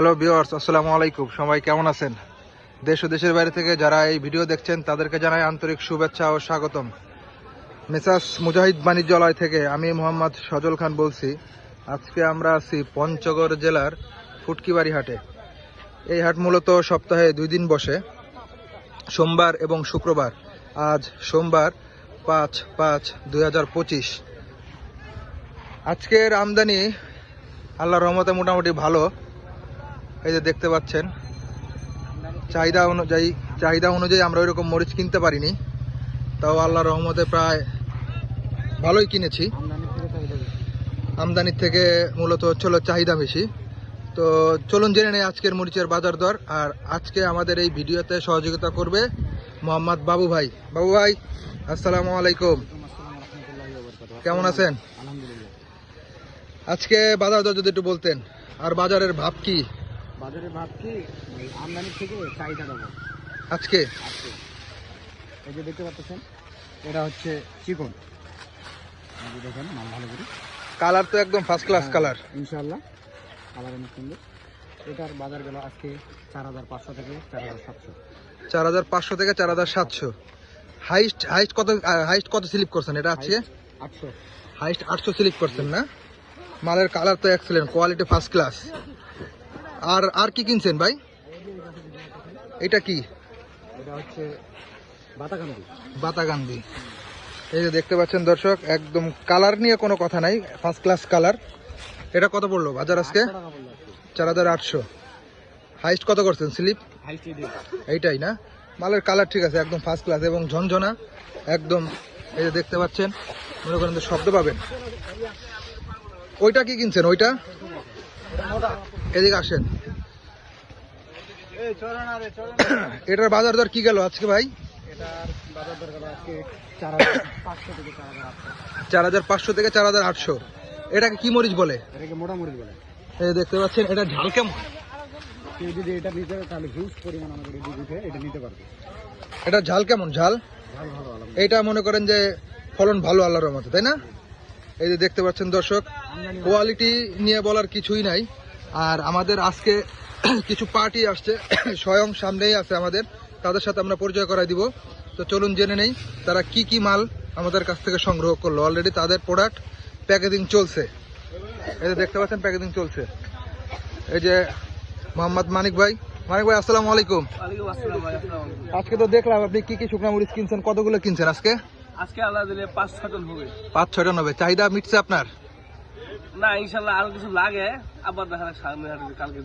Hello বিওয়ার্স আসসালামু আলাইকুম। সবাই কেমন আছেন? দেশ ও দেশের বাইরে থেকে যারা এই ভিডিও দেখছেন, তাদেরকে জানাই আন্তরিক শুভেচ্ছা ও স্বাগতম। মেসাস মুজাহিদ বাণিজ্যালয় থেকে আমি মোহাম্মদ সজল খান বলছি। আজকে আমরা আছি পঞ্চগড় জেলার ফুটকিবাড়ি হাটে। এই হাট মূলত সপ্তাহে দুই দিন বসে, সোমবার এবং শুক্রবার। আজ সোমবার পাঁচ পাঁচ দুই আজকের আমদানি আল্লাহর রহমতে মোটামুটি ভালো। এই যে দেখতে পাচ্ছেন, চাহিদা অনুযায়ী চাহিদা অনুযায়ী আমরা ওইরকম মরিচ কিনতে পারিনি। তাও আল্লাহ রহমতে প্রায় ভালোই কিনেছি। আমদানির থেকে মূলত হচ্ছিল চাহিদা বেশি। তো চলুন জেনে নেই আজকের মরিচের বাজার দর, আর আজকে আমাদের এই ভিডিওতে সহযোগিতা করবে মোহাম্মদ বাবু ভাই। বাবু ভাই, আসসালামু আলাইকুম। কেমন আছেন? আজকে বাজার দর যদি একটু বলতেন, আর বাজারের ভাব কি? বাজারে ভাবছি আমদানির থেকে চাহিদা দেবো। আজকে? আজকে। এই যে দেখতে পাচ্ছেন এটা হচ্ছে চিকন। দেখেন মাল ভালো করে। কালার তো একদম ফার্স্ট ক্লাস হ্যাঁ, কালার। ইনশাল্লাহ কালার অনেক সুন্দর। এটার বাজার গেল আজকে চার হাজার পাঁচশো থেকে চার হাজার সাতশো। চার হাজার পাঁচশো থেকে চার হাজার সাতশো। হাইস্ট হাইস্ট কত হাইস্ট কত স্লিপ করছেন? এটা আজকে? আটশো। হাইস্ট আটশো স্লিপ করছেন না? মালের কালার তো এক্সেলেন্ট কোয়ালিটি ফার্স্ট ক্লাস আর আর কি কিনছেন ভাই? এটা কি? এটা হচ্ছে বাতাকান্দি বাতাগান্ধি এই যে দেখতে পাচ্ছেন দর্শক একদম কালার নিয়ে কোনো কথা নাই ফার্স্ট ক্লাস কালার। এটা কত পড়ল বাজার আজকে? চার হাজার আটশো। হাইস্ট কত করছেন স্লিপ? এইটাই না? মালের কালার ঠিক আছে একদম ফার্স্ট ক্লাস এবং ঝনঝনা একদম এই যে দেখতে পাচ্ছেন মনে করেন শব্দ পাবেন। ওইটা কি কিনছেন ওইটা? এদিকে আসেন। এটার বাজার দর কি গেল আজকে ভাই? চার হাজার পাঁচশো থেকে চার হাজার আটশো। এটাকে কি মরিচ বলে? এটাকে মোটামুটি বলে। এই দেখতে পাচ্ছেন এটা ঝাল কেমন? কেউ যদি এটা নিতে তাহলে হিউজ পরিমাণ আমাদের এদিক এটা নিতে পারবে। এটা ঝাল কেমন? ঝাল? এইটা মনে করেন যে ফলন ভালো আল্লাহর মতো তাই না? এই যে দেখতে পাচ্ছেন দর্শক কোয়ালিটি নিয়ে বলার কিছুই নাই। আর আমাদের আজকে কিছু পার্টি আসছে স্বয়ং সামনেই আছে আমাদের। তাদের সাথে আমরা পরিচয় করাই দিব। তো চলুন জেনে নেই তারা কি কি মাল আমাদের কাছ থেকে সংগ্রহ করল। অলরেডি তাদের প্রোডাক্ট প্যাকেজিং চলছে। এই যে দেখতে পাচ্ছেন প্যাকেজিং চলছে। এই যে মোহাম্মদ মানিক ভাই। মানিক ভাই আসসালামু আলাইকুম। আজকে তো দেখলাম আপনি কি কি শুকনা মরিচ কিনছেন কতগুলো কিনছেন আজকে? আজকে আল্লাহ দিলে পাঁচ ছয় টন হবে। পাঁচ ছয় টন হবে। চাহিদা মিটছে আপনার? না ইনশাল্লাহ আরও কিছু লাগে আবার দেখা যাক সামনে কালকে